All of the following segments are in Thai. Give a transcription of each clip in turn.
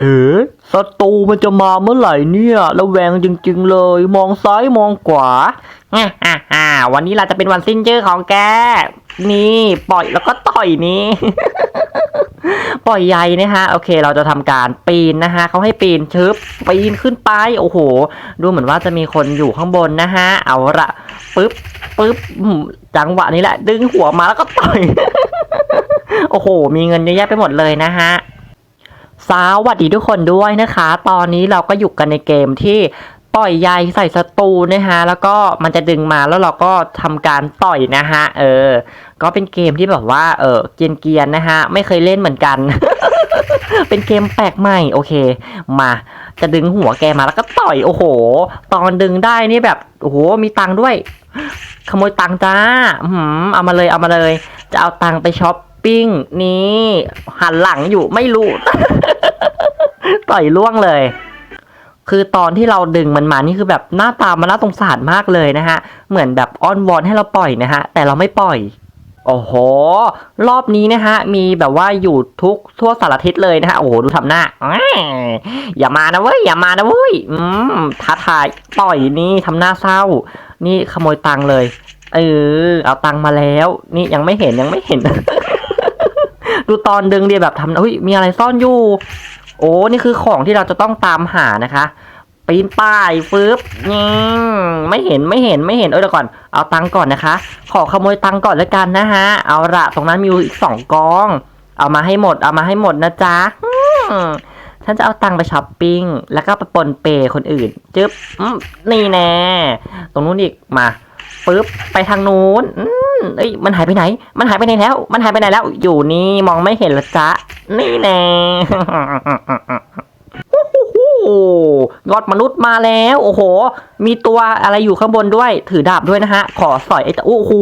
เอ๋ศัตรูมันจะมาเมื่อไหร่เนี่ยระแวงจริง ๆ เลย มองซ้ายมองขวาฮ่าฮ่าฮ่าวันนี้เราจะเป็นวันสิ้นชื่อของแก นี่ ปล่อยแล้วก็ต่อยนี่ ปล่อยใยนะฮะ โอเค เราจะทำการปีนนะฮะเขาให้ปีนชึบปีนขึ้นไป โอ้โห ดูเหมือนว่าจะมีคนอยู่ข้างบนนะฮะ เอาละปึ๊บปึ๊บจังหวะนี้แหละ ดึงหัวมาแล้วก็ต่อย โอ้โห มีเงินเยอะแยะไปหมดเลยนะฮะ สวัสดีทุกคนด้วยนะคะ ตอนนี้เราก็อยู่กันในเกมที่ปล่อยใยใส่ศัตรูนะฮะ แล้วก็มันจะดึงมาแล้วเราก็ทำการต่อยนะฮะ เออ ก็เป็นเกมที่แบบว่า เออเกียนเกียนๆนะฮะ ไม่เคยเล่นเหมือนกัน เป็นเกมแปลกใหม่ โอเค มา จะดึงหัวแกมาแล้วก็ต่อย โอ้โห ตอนดึงได้นี่แบบ โอ้โห มีตังค์ด้วย ขโมยตังค์จ้า อืมเอามาเลย เอามาเลย จะเอาตังค์ไปช้อป ปิ้งนี่หันหลังอยู่ไม่รู้ ต่อยล่วงเลย คือตอนที่เราดึงมันมานี่คือแบบหน้าตามันน่าสงสารมากเลยนะฮะ เหมือนแบบอ้อนวอนให้เราปล่อยนะฮะ แต่เราไม่ปล่อย โอ้โห รอบนี้นะฮะ มีแบบว่าอยู่ทุกทั่วสารทิศเลยนะฮะ โอ้โห ดูทำหน้า อย่ามานะเว้ย อย่ามานะเว้ย อืมท้าทายปล่อยนี่ทำหน้าเศร้า นี่ขโมยตังเลย เออ เอาตังมาแล้ว นี่ยังไม่เห็นยังไม่เห็น ดูตอนดึงเดียแบบทำเฮ้ยมีอะไรซ่อนอยู่ โอ้นี่คือของที่เราจะต้องตามหานะคะปีนป้ายฟืบนี่ไม่เห็นไม่เห็นไม่เห็นเออเดี๋ยวก่อนเอาตังก่อนนะคะ ขอขโมยตังก่อนแล้วกันนะฮะ เอาละตรงนั้นมีอีกสองกอง เอามาให้หมด เอามาให้หมดนะจ๊ะฉันจะเอาตังไปช้อปปิ้งแล้วก็ไปปนเปยคนอื่นจึ๊บนี่แน่ตรงนู้นอีกมาปึ๊บไปทางนู้น เอ้ยมันหายไปไหน มันหายไปไหนแล้ว มันหายไปไหนแล้ว อยู่นี่มองไม่เห็นละจ๊ะนี่แน่โอ้โหยอดมนุษย์มาแล้ว โอ้โห มีตัวอะไรอยู่ข้างบนด้วย ถือดาบด้วยนะฮะ ขอสอยไอ้ตะโอ้โห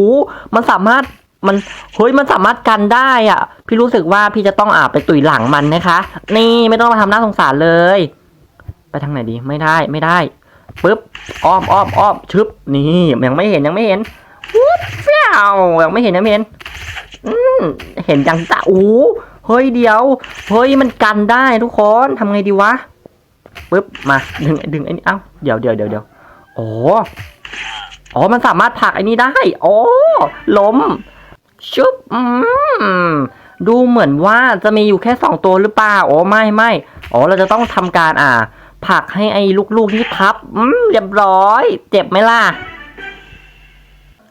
มันสามารถมันเฮ้ยมันสามารถกันได้อะ พี่รู้สึกว่าพี่จะต้องอาบไปตุยหลังมันนะคะ นี่ไม่ต้องมาทำหน้าสงสารเลย ไปทางไหนดีไม่ได้ไม่ได้ปึ๊บอ้อมอ้อมอ้อมชึบนี่ยังไม่เห็นยังไม่เห็น เฟี้ยวยังไม่เห็นยังไม่เห็นอืมเห็นจังจ้ะโอ้เฮ้ยเดี๋ยว เฮ้ยมันกันได้ทุกคนทำไงดีวะปึ๊บมาดึงดึงไอ้นี่เอ้าเดี๋ยวเดี๋ยวเดี๋ยวเดี๋ยวโอ้อ๋อมันสามารถผลักไอ้นี่ได้โอ้ล้มชุบอืมดูเหมือนว่าจะมีอยู่แค่สองตัวหรือเปล่าโอ้ไม่ไม่อ๋อเราจะต้องทำการอ่าผลักให้ไอ้ลูกๆที่ทับอืมเรียบร้อย เจ็บไหมล่ะ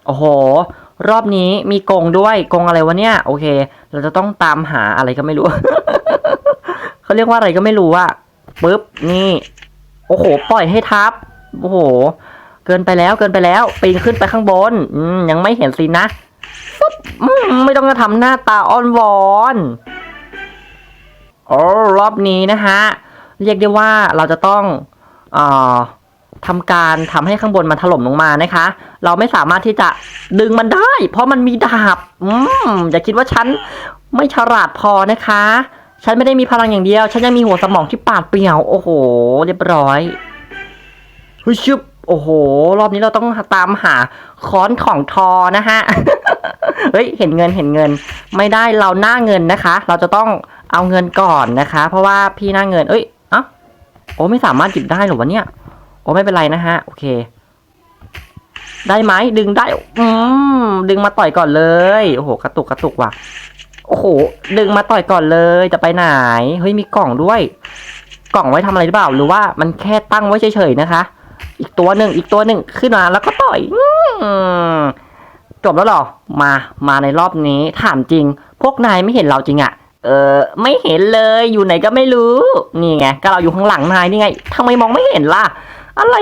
โอ้โห รอบนี้มีกงด้วยกงอะไรวะเนี่ย โอเค เราจะต้องตามหาอะไรก็ไม่รู้ เขาเรียกว่าอะไรก็ไม่รู้อะปึ๊บนี่ โอ้โห ปล่อยให้ทับ โอ้โห เกินไปแล้วเกินไปแล้วปีนขึ้นไปข้างบนยังไม่เห็นสินะฟึบไม่ต้องมาทำหน้าตาอ้อนวอนโอ้รอบนี้นะฮะ เรียกได้ว่าเราจะต้อง เอ่อ ทำการทำให้ข้างบนมันถล่มลงมานะคะ เราไม่สามารถที่จะดึงมันได้ เพราะมันมีดาบ อืมอย่าคิดว่าฉันไม่ฉลาดพอนะคะ ฉันไม่ได้มีพลังอย่างเดียว ฉันยังมีหัวสมองที่ปาดเปรียว โอ้โห เรียบร้อยเฮ้ยชึบโอ้โห รอบนี้เราต้องตามหาค้อนของทอนะฮะ เฮ้ย เห็นเงินเห็นเงิน ไม่ได้เราหน้าเงินนะคะ เราจะต้องเอาเงินก่อนนะคะ เพราะว่าพี่หน้าเงิน เอ้ย เอ้าโอ้ไม่สามารถหยิบได้หรอวะเนี่ย อ้ไม่เป็นไรนะฮะ โอเค ได้ไหมดึงได้ อืมดึงมาต่อยก่อนเลย โอ้โห กระตุกกระตุกว่ะ โอ้โห ดึงมาต่อยก่อนเลย จะไปไหน เฮ้ยมีกล่องด้วย กล่องไว้ทำอะไรหรือเปล่า หรือว่ามันแค่ตั้งไว้เฉยๆนะคะ อีกตัวหนึ่งอีกตัวหนึ่งขึ้นมาแล้วก็ต่อยอืมจบแล้วหรอ มา มาในรอบนี้ ถามจริง พวกนายไม่เห็นเราจริงอะเออ ไม่เห็นเลย อยู่ไหนก็ไม่รู้ นี่ไง ก็เราอยู่ข้างหลังนายนี่ไงทำไมมองไม่เห็นล่ะ อะไร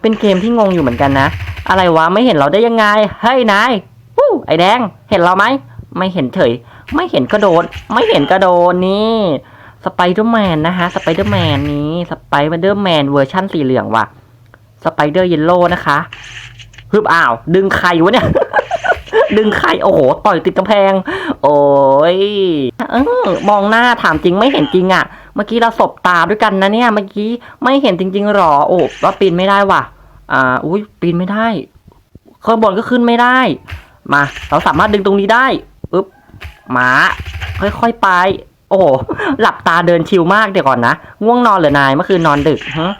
เป็นเกมที่งงอยู่เหมือนกันนะ อะไรวะไม่เห็นเราได้ยังไง เฮ้ยนายวู้ไอแดง เห็นเราไหม ไม่เห็นเฉย ไม่เห็นกระโดด ไม่เห็นกระโดดนี่สไปเดอร์แมนนะฮะสไปเดอร์แมนนี้สไปเดอร์แมนเวอร์ชั่นสีเหลืองว่ะสไปเดอร์เยลโล่นะคะฮึบอ้าว ดึงใครวะเนี่ย ดึงใครโอ้โหต่อยติดกำแพง โอ้ยเออมองหน้าถามจริงไม่เห็นจริงอะ่ะ เมื่อกี้เราสบตาด้วยกันนะเนี่ย เมื่อกี้ไม่เห็นจริงๆหรอ โอ้ว่าปีนไม่ได้ว่ะ อ่า อุ้ยปีนไม่ได้ ข้างบนก็ขึ้นไม่ได้ มา เราสามารถดึงตรงนี้ได้อึ๊บหมา ค่อยๆไป โอ้หลับตาเดินชิลมากเดี๋ยวก่อนนะ ง่วงนอนเหรือนาย เมื่อคืนนอนดึกฮะ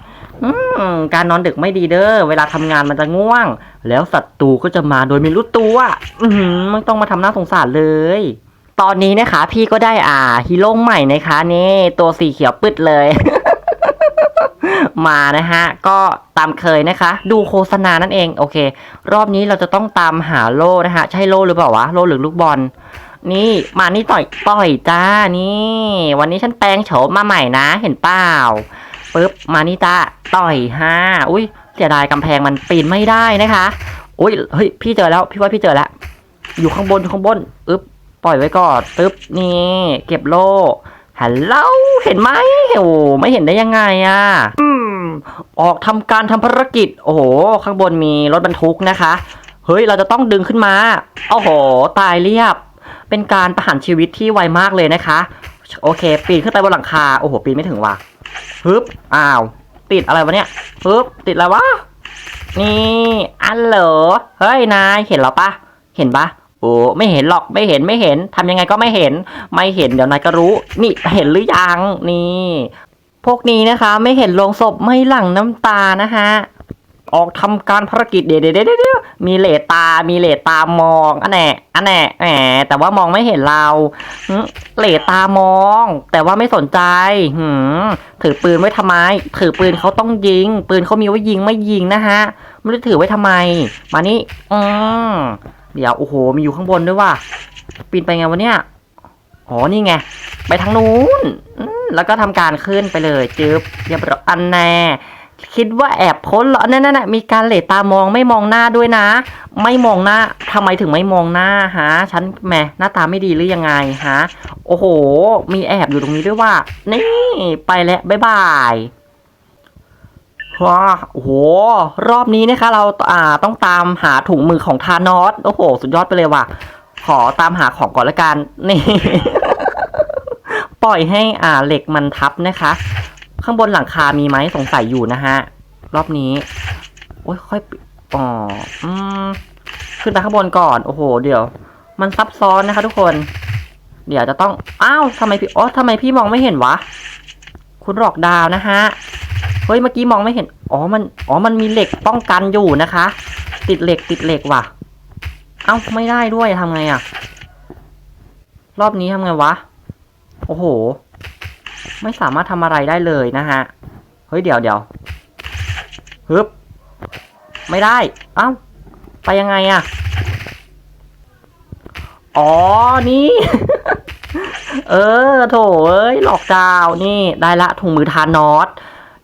การนอนดึกไม่ดีเด้อ เวลาทำงานมันจะง่วง แล้วศัตรูก็จะมาโดยไม่รู้ตัวอืไม่ต้องมาทำหน้าสงสารเลย ตอนนี้นะคะ พี่ก็ได้อ่าฮีโร่ใหม่นะคะ นี่ตัวสีเขียวปึ๊ดเลย มานะฮะ ก็ตามเคยนะคะ ดูโฆษณานั่นเองโอเค รอบนี้เราจะต้องตามหาโล่นะฮะใช่โล่หรือเปล่าวะโล่หรือลูกบอล นี่มานี่ต่อยต่อยจ้านี่ วันนี้ฉันแปลงโฉมมาใหม่นะ เห็นเปล่าปึ๊บมานี่จ้าต่อยห้าอุ้ยเสียดายกำแพงมันปีนไม่ได้นะคะอุ้ยเฮ้ยพี่เจอแล้วพี่ว่าพี่เจอแล้วอยู่ข้างบนอยู่ข้างบนอึ๊บ ปล่อยไว้ก่อนตึ๊บนี่เก็บโล่ฮัลโหลเห็นไหมโอ้ไม่เห็นได้ยังไงอะอืมออกทำการทำภารกิจ โอ้โห ข้างบนมีรถบรรทุกนะคะ เฮ้ย เราจะต้องดึงขึ้นมา โอ้โห ตายเรียบ เป็นการประหารชีวิตที่ไวมากเลยนะคะ โอเค ปีนขึ้นไปบนหลังคา โอ้โห ปีนไม่ถึงว่ะฮึบ อ้าว ติดอะไรวะเนี่ยฮึบ ติดอะไรวะ นี่ อันเหรอ เฮ้ย นาย เห็นเหรอปะ เห็นปะ อ้ไม่เห็นหรอกไม่เห็นไม่เห็นทำยังไงก็ไม่เห็น ไม่เห็นเดี๋ยวนายก็รู้ นี่เห็นหรือยังนี่ พวกนี้นะคะ ไม่เห็นโลงศพไม่หลั่งน้ำตานะฮะออกทำการภารกิจเดี๋ยวเดี๋ยวเดี๋ยวมีเหลตา มีเหลตามองอันแน่อันแน่แหมแต่ว่ามองไม่เห็นเราเหลตามอง แต่ว่าไม่สนใจหืมถือปืนไว้ทำไม ถือปืนเขาต้องยิง ปืนเขามีไว้ยิงไม่ยิงนะฮะไม่รู้ถือไว้ทำไม มานี่อืม เดี๋ยวโอ้โหมีอยู่ข้างบนด้วยว่ะปีนไปไงวะเนี่ยอ๋อนี่ไง ไปทางนู้นแล้วก็ทำการขึ้นไปเลยจึ๊บเรียบร้อยอันแน่คิดว่าแอบพ้นเหรอนั่นน่ะมีการเหลตามองไม่มองหน้าด้วยนะ ไม่มองหน้าทำไมถึงไม่มองหน้าฮะฉันแหมหน้าตาไม่ดีหรือยังไงฮะโอ้โห มีแอบอยู่ตรงนี้ด้วยว่า นี่ ไปแล้วบ๊ายบาย ว้าโอ้โห รอบนี้นะคะ เราอ่าต้องตามหาถุงมือของทานอสโอ้โห สุดยอดไปเลยว่ะ ขอตามหาของก่อนละกันนี่ ปล่อยให้อ่าเหล็กมันทับนะคะ ข้างบนหลังคามีไหมสงสัยอยู่นะฮะ รอบนี้ โอ้ยค่อยอ๋ออืมขึ้นไปข้างบนก่อน โอ้โห เดี๋ยว มันซับซ้อนนะคะ ทุกคน เดี๋ยวจะต้อง อ้าวทำไมพี่ อ๋อทำไมพี่มองไม่เห็นวะ คุณหลอกดาวนะฮะ เฮ้ยเมื่อกี้มองไม่เห็น อ๋อมัน อ๋อมันมีเหล็กป้องกันอยู่นะคะ ติดเหล็กติดเหล็กว่ะ เอ้าไม่ได้ด้วยทำไงอะรอบนี้ทำไงวะ โอ้โห ไม่สามารถทำอะไรได้เลยนะฮะ เฮ้ยเดี๋ยวเดี๋ยวฮึบ ไม่ได้ เอ้า ไปยังไงอะอ๋อ นี่ เออ โถเอ้ย หลอกดาวน์นี่ ได้ละถุงมือทานอส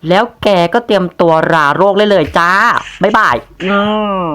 แล้วแกก็เตรียมตัวราโรคเลยเลยจ้า บ๊ายบาย อืม